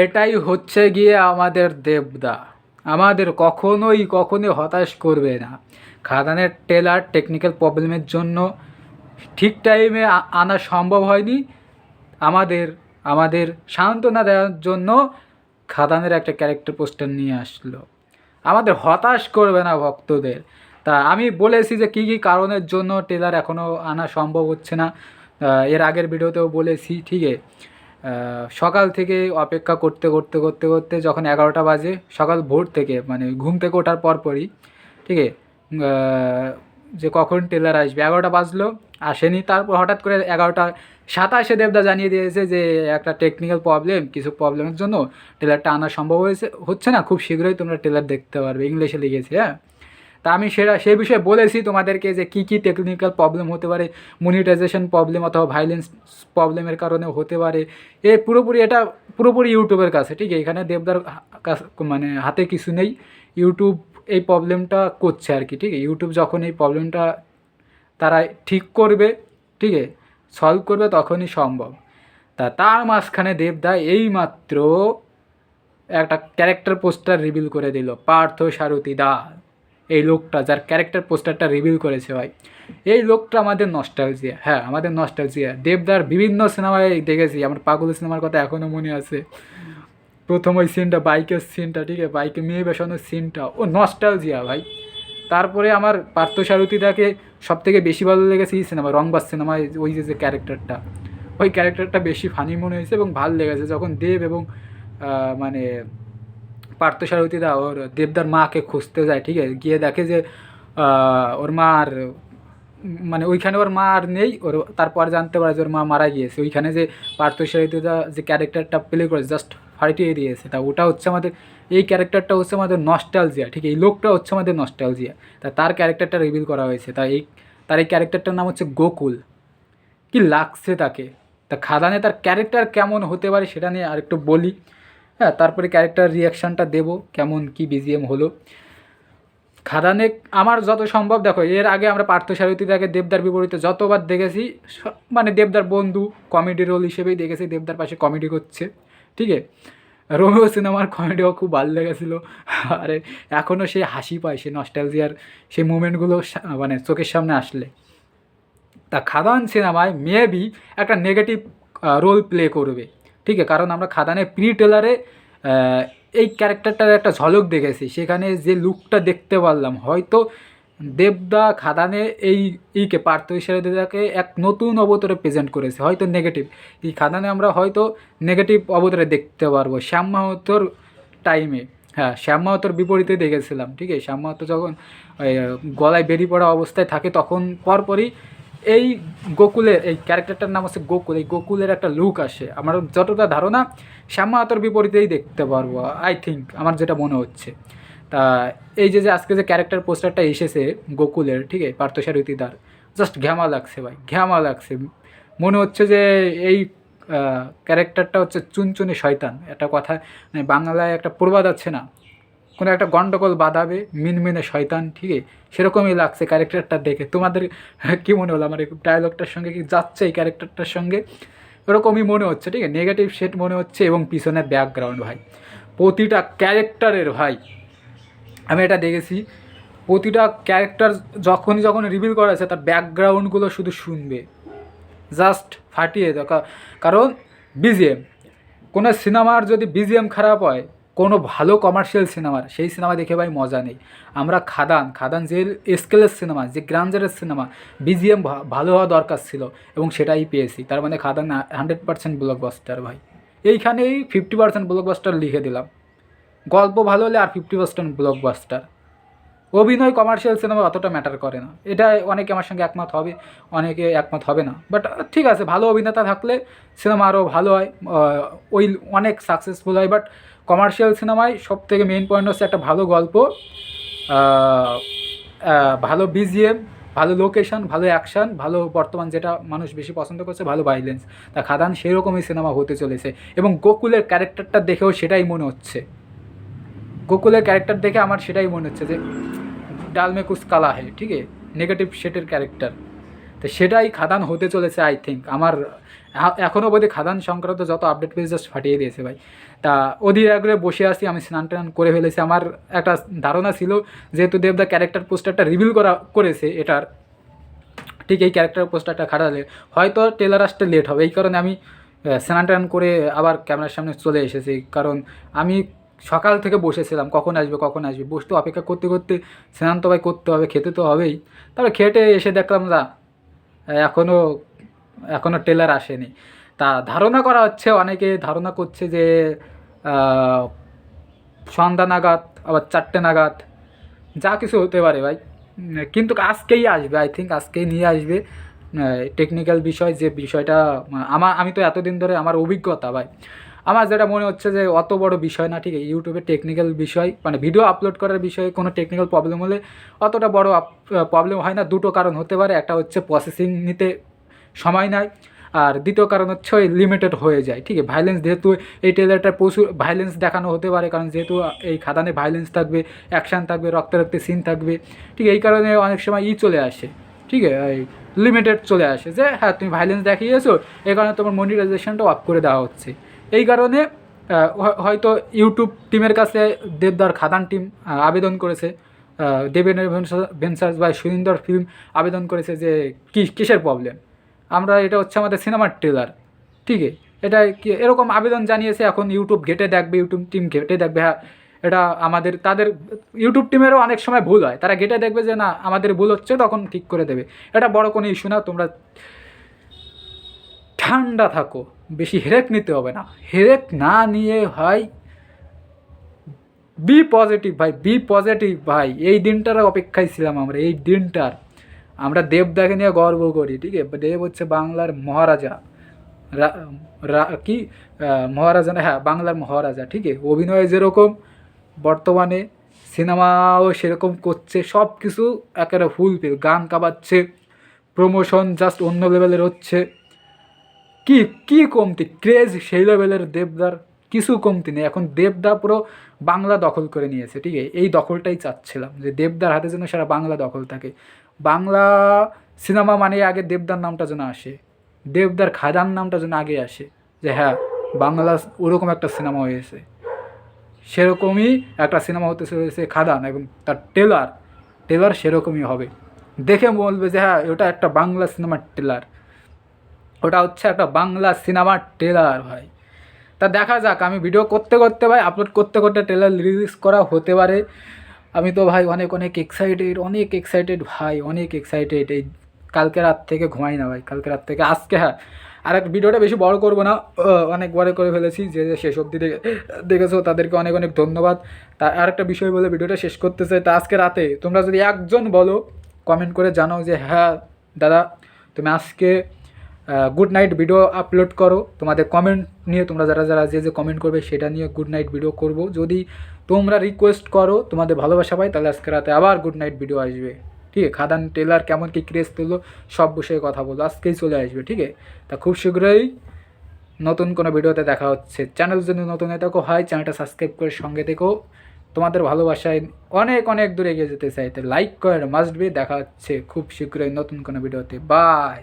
এটাই হচ্ছে গিয়ে আমাদের দেবদা। আমাদের কখনোই কখনোই হতাশ করবে না। খাদানের টেলার টেকনিক্যাল প্রবলেমের জন্য ঠিক টাইমে আনা সম্ভব হয়নি। আমাদের আমাদের সান্ত্বনা দেওয়ার জন্য খাদানের একটা ক্যারেক্টার পোস্টার নিয়ে আসলো। আমাদের হতাশ করবে না ভক্তদের। তা আমি বলেছি যে কী কী কারণের জন্য টেলার এখনও আনা সম্ভব হচ্ছে না। এর আগের ভিডিওতেও বলেছি ঠিক আছে সকাল থেকে অপেক্ষা করতে করতে করতে করতে যখন এগারোটা বাজে, সকাল ভোর থেকে মানে ঘুম থেকে ওঠার পরপরই, ঠিক আছে যে কখন টেলার আসবে, এগারোটা বাজলো, আসেনি, তারপর হঠাৎ করে এগারোটা, সাতাশে দেবদা জানিয়ে দিয়েছে যে একটা টেকনিক্যাল প্রবলেম কিছু প্রবলেমের জন্য টেলারটা আনা সম্ভব হয়েছে, হচ্ছে না, খুব শীঘ্রই তোমরা টেলার দেখতে পারবে, ইংলিশে লিখেছে হ্যাঁ। তা আমি সেটা সেই বিষয়ে বলেছি তোমাদেরকে যে কী কী টেকনিক্যাল প্রবলেম হতে পারে মনিটাইজেশন প্রবলেম অথবা ভাইলেন্স প্রবলেমের কারণে হতে পারে। এ পুরোপুরি এটা পুরোপুরি ইউটিউবের কাছে, ঠিক? এখানে দেবদার মানে হাতে কিছু নেই। ইউটিউব এই প্রবলেমটা করছে আর কি, ঠিক? ইউটিউব যখন এই প্রবলেমটা তারা ঠিক করবে, ঠিক? আছে সলভ করবে তখনই সম্ভব। তা তার মাঝখানে দেবদা এই মাত্র একটা ক্যারেক্টার পোস্টার রিভিল করে দিল, পার্থ সারথী দা এই লোকটা, যার ক্যারেক্টার পোস্টারটা রিভিল করেছে ভাই। এই লোকটা আমাদের নস্টালজিয়া হ্যাঁ আমাদের নস্টালজিয়া দেবদার বিভিন্ন সিনেমায় দেখেছি, আমার পাগল সিনেমার কথা এখনও মনে আছে। প্রথম ওই সিনটা বাইকের সিনটা ঠিক আছে? বাইকে মেয়ে বেসানোর সিনটা ও নস্টালজিয়া ভাই। তারপরে আমার পার্থ সারথীদাকে সব থেকে বেশি ভালো লেগেছে এই সিনেমা রংবাজ সিনেমায় ওই যে যে ক্যারেক্টারটা ওই ক্যারেক্টারটা বেশি ফানি মনে হয়েছে এবং ভালো লেগেছে। যখন দেব এবং মানে পার্থ সারথীদা ওর দেবদার মাকে খুঁজতে যায়, ঠিক আছে? গিয়ে দেখে যে ওর মা আর মানে ওইখানে ওর মা আর নেই, ওর তারপর জানতে পারে যে ওর মা মারা গিয়েছে। ওইখানে যে পার্থ সারথীদা যে ক্যারেক্টারটা প্লে করে জাস্ট ফাটিয়ে দিয়েছে, তা ওটা হচ্ছে আমাদের, এই ক্যারেক্টারটা হচ্ছে আমাদের নস্টালজিয়া ঠিক এই লোকটা হচ্ছে আমাদের নস্টালজিয়া তা তার ক্যারেক্টারটা রিভিল করা হয়েছে। তা এই, তার এই ক্যারেক্টারটার নাম হচ্ছে গোকুল। কি লাগছে তাকে? তা খাদানে তার ক্যারেক্টার কেমন হতে পারে সেটা নিয়ে আরেকটু বলি। হ্যাঁ তারপরে ক্যারেক্টার রিয়াকশানটা দেবো, কেমন কি বিজিএম হলো। খাদানে আমার যত সম্ভব, দেখো, এর আগে আমরা পার্থ সারথীদাকে দেবদার বিপরীতে যতবার দেখেছি মানে দেবদার বন্ধু কমেডি রোল হিসেবেই দেখেছি, দেবদার পাশে কমেডি করছে, ঠিক আছে? রোমিও সিনেমার কমেডিও খুব ভালো লেগেছিলো। আরে এখনও সে হাসি পায়, সে নস্টালজিয়ার সেই মুমেন্টগুলো মানে চোখের সামনে আসলে। তা খাদান সিনেমায় মেবি একটা নেগেটিভ রোল প্লে করবে। ঠিক আছে? কারণ আমরা খাদানের প্রি টেলারে এই ক্যারেক্টারটার একটা ঝলক দেখেছি। সেখানে যে লুকটা দেখতে পারলাম, হয়তো দেবদা খাদানে এই ইকে পার্থ দেদাকে এক নতুন অবতরে প্রেজেন্ট করেছে, হয়তো নেগেটিভ এই খাদানে আমরা হয়তো নেগেটিভ অবতরে দেখতে পারব, শ্যাম মাহাতোর টাইমে হ্যাঁ শ্যাম মাহাতোর বিপরীতে দেখেছিলাম, ঠিক আছে? শ্যাম মাহাতো যখন গলায় বেরিয়ে পড়া অবস্থায় থাকে, তখন পরপরই এই গোকুলের, এই ক্যারেক্টারটার নাম হচ্ছে গোকুল, এই গোকুলের একটা লুক আসে। আমার যতটা ধারণা, শ্যাম মাহাতোর বিপরীতেই দেখতে পারব আই থিঙ্ক আমার যেটা মনে হচ্ছে। তা এই যে যে আজকে যে ক্যারেক্টার পোস্টারটা এসেছে গোকুলের ঠিক আছে পার্থসারথীদার জাস্ট ঘ্যামা লাগছে ভাই ঘ্যামা লাগছে। মনে হচ্ছে যে এই ক্যারেক্টারটা হচ্ছে চুনচুনি শয়তান। একটা কথা মানে বাংলায় একটা প্রবাদ আছে না কোনো একটা গণ্ডগোল বাঁধাবে মিনমিনে শয়তান, ঠিক সেরকমই লাগছে ক্যারেক্টারটা দেখে। তোমাদের কী মনে হলো? আমার ডায়লগটার সঙ্গে কি যাচ্ছে এই ক্যারেক্টারটার সঙ্গে? এরকমই মনে হচ্ছে, ঠিক আছে? নেগেটিভ সেট মনে হচ্ছে এবং পিছনের ব্যাকগ্রাউন্ড ভাই। প্রতিটা ক্যারেক্টারের, ভাই, আমি এটা দেখেছি, প্রতিটা ক্যারেক্টার যখনই যখন রিভিল করা আছে তার ব্যাকগ্রাউন্ডগুলো শুধু শুনবে। জাস্ট ফাটিয়ে দাও কারণ বিজিএম কোনো সিনেমার যদি বিজিএম খারাপ হয় কোনো ভালো কমার্শিয়াল সিনেমার সেই সিনেমা দেখে ভাই মজা নেই। আমরা খাদান খাদান যে স্কেলের সিনেমা যে গ্রাঞ্জারের সিনেমা বিজিএম ভালো হওয়া দরকার ছিল এবং সেটাই পেয়েছি। তার মানে খাদান হান্ড্রেড পার্সেন্ট ব্লকবাস্টার ভাই। এইখানেই ফিফটি পার্সেন্ট ব্লকবাস্টার লিখে দিলাম। গল্প ভালো হলে আর ফিফটি পার্সেন্ট ব্লকবাস্টার অভিনয় কমার্শিয়াল সিনেমা অতটা ম্যাটার করে না। এটা অনেকে আমার সঙ্গে একমত হবে, অনেকে একমত হবে না। বাট ঠিক আছে, ভালো অভিনেতা থাকলে সিনেমা আরও ভালো হয় ওই অনেক সাকসেসফুল হয়। বাট কমার্শিয়াল সিনেমায় সব থেকে মেইন পয়েন্ট হচ্ছে একটা ভালো গল্প ভালো বিজিএম ভালো লোকেশন ভালো অ্যাকশন ভালো বর্তমান যেটা মানুষ বেশি পছন্দ করছে, ভালো ভাইলেন্স তা খাদান সেরকমই সিনেমা হতে চলেছে এবং গোকুলের ক্যারেক্টারটা দেখেও সেটাই মনে হচ্ছে। গোকুলের ক্যারেক্টার দেখে আমার সেটাই মনে হচ্ছে যে ডালমে কুছ কালা হে ঠিক নেগেটিভ শেটের ক্যারেক্টার তো সেটাই খাদান হতে চলেছে আই থিঙ্ক আমার এখনও বোধহয় খাদান সংক্রান্ত যত আপডেট পেয়েছে জাস্ট ফাটিয়ে দিয়েছে ভাই। তা অধীর আগ্রহে বসে আছি, আমি স্নান টান করে ফেলেছি। আমার একটা ধারণা ছিল যেহেতু দেবদা ক্যারেক্টার পোস্টারটা রিভিল করা, করেছে এটার, ঠিক এই ক্যারেক্টার পোস্টারটা খাটালে, হয়তো টেলার আসতে লেট হবে। এই কারণে আমি স্নান টান করে আবার ক্যামেরার সামনে চলে এসেছি। কারণ আমি সকাল থেকে বসেছিলাম, কখন আসবে কখন আসবে? বসতে অপেক্ষা করতে করতে স্নান তো ভাই করতে হবে, খেতে তো হবেই। তারপরে খেটে এসে দেখলাম, না এখনও এখনও টেলার আসেনি। তা ধারণা করা হচ্ছে, অনেকে ধারণা করছে যে সন্ধ্যা নাগাদ, আবার চারটে নাগাদ, যা কিছু হতে পারে ভাই। কিন্তু আজকেই আসবে আই থিঙ্ক আজকেই নিয়ে আসবে। টেকনিক্যাল বিষয়, যে বিষয়টা আমার আমি তো এতদিন ধরে আমার অভিজ্ঞতা ভাই। আমার যেটা মনে হচ্ছে যে, অত বড় বিষয় না, ঠিক ইউটিউবে টেকনিক্যাল বিষয় মানে ভিডিও আপলোড করার বিষয়ে কোনো টেকনিক্যাল প্রবলেম হলে অতটা বড় প্রবলেম হয় না। দুটো কারণ হতে পারে, একটা হচ্ছে প্রসেসিং নিতে সময় নেয় আর দ্বিতীয় কারণ হচ্ছে লিমিটেড হয়ে যায়, ঠিক আছে? ভাইলেন্স যেহেতু এই ট্রেলারটা প্রচুর ভাইলেন্স দেখানো হতে পারে, কারণ যেহেতু এই খাদানে ভাইলেন্স থাকবে অ্যাকশান থাকবে রক্ত রক্তে সিন থাকবে, ঠিক এই কারণে অনেক সময় ই চলে আসে, ঠিক আছে? লিমিটেড চলে আসে যে হ্যাঁ তুমি ভাইলেন্স দেখিয়েছো, এই কারণে তোমার মনিটাইজেশনটা অফ করে দেওয়া হচ্ছে। এই কারণে হয়- হয়তো ইউটিউব টিমের কাছে দেবদার খাদান টিম আবেদন করেছে দেবেন্দ্র ভেন্সার্স বা সুরিন্দর ফিল্ম আবেদন করেছে যে, কি, কিসের প্রবলেম আমরা এটা হচ্ছে আমাদের সিনেমার ট্রেলার ঠিক এটা কি, এরকম আবেদন জানিয়েছে এখন ইউটিউব ঘেটে দেখবে ইউটিউব টিম ঘেটে দেখবে হ্যাঁ এটা আমাদের, তাদের ইউটিউব টিমেরও অনেক সময় ভুল হয়। তারা ঘেটে দেখবে যে না, আমাদের ভুল হচ্ছে, তখন ঠিক করে দেবে। এটা বড় কোনো ইস্যু না, তোমরা ঠান্ডা থাকো, বেশি হেরেক নিতে হবে না। হেরেক না নিয়ে হয় বি পজিটিভ ভাই বি পজিটিভ ভাই। এই দিনটার অপেক্ষায় ছিলাম আমরা, এই দিনটার। আমরা দেবদাকে নিয়ে গর্ব করি, ঠিক আছে? দেব হচ্ছে বাংলার মহারাজা। কি? মহারাজা না হ্যাঁ বাংলার মহারাজা, ঠিক আছে? অভিনয় যেরকম, বর্তমানে সিনেমাও সেরকম করছে সব কিছু একেবারে ফুল ফিল গান কাবাচ্ছে প্রমোশন জাস্ট অন্য লেভেলের হচ্ছে। কি কি কমতি? ক্রেজ সেই লেভেলের দেবদার, কিছু কমতি নেই। এখন দেবদা পুরো বাংলা দখল করে নিয়েছে, ঠিক আছে? এই দখলটাই চাচ্ছিলাম, যে দেবদার হাতে যেন সারা বাংলা দখল থাকে। বাংলা সিনেমা মানে আগে দেবদার নামটা যেন আসে। দেবদার খাদান নামটা যেন আগে আসে যে হ্যাঁ বাংলা ওরকম একটা সিনেমা হয়েছে। সেরকমই একটা সিনেমা হতে চলেছে খাদান এবং তার টেলার টেলার সেরকমই হবে। দেখে বলবে যে হ্যাঁ ওটা একটা বাংলা সিনেমার টেলার। ওটা হচ্ছে একটা বাংলা সিনেমার টেলার ভাই। তা দেখা যাক, আমি ভিডিও করতে করতে ভাই আপলোড করতে করতে ট্রেলার রিলিজ করা হতে পারে। আমি তো ভাই অনেক অনেক এক্সাইটেড অনেক এক্সাইটেড ভাই, অনেক এক্সাইটেড এই কালকে রাত থেকে ঘুমাই না ভাই, কালকে রাত থেকে, আজকে হ্যাঁ। আর এক ভিডিওটা বেশি বড় করব না অনেক বড় করে ফেলেছি, যে শেষ অবধি দেখে, দেখেছ, তাদেরকে অনেক অনেক ধন্যবাদ। তা আর একটা বিষয় বলে ভিডিওটা শেষ করতে চাই, তা আজকে রাতে তোমরা যদি একজন বলো কমেন্ট করে জানাও যে হ্যাঁ দাদা, তুমি আজকে গুড নাইট ভিডিও আপলোড করো। তোমাদের কমেন্ট নিয়ে তোমরা যারা যারা যে যে কমেন্ট করবে সেটা নিয়ে গুড নাইট ভিডিও করব। যদি তোমরা রিকোয়েস্ট করো, তোমাদের ভালোবাসা পাই তাহলে আজকে রাতে আবার গুড নাইট ভিডিও আসবে। ঠিক আছে? খাদান, টেলার, কেমন কি ক্রেজ তুললো, সব বিষয়ে কথা বলব আজকেই চলে আসবে, ঠিক আছে? তা খুব শীঘ্রই নতুন কোনো ভিডিওতে দেখা হচ্ছে। চ্যানেল যদি নতুন হয়ে থাকো হয় চ্যানেলটা সাবস্ক্রাইব করে সঙ্গে থেকো। তোমাদের ভালোবাসায় অনেক অনেক দূরে এগিয়ে যেতে চাইতে লাইক করে মাস্ট বি দেখা হচ্ছে। খুব শীঘ্রই নতুন কোনো ভিডিওতে বাই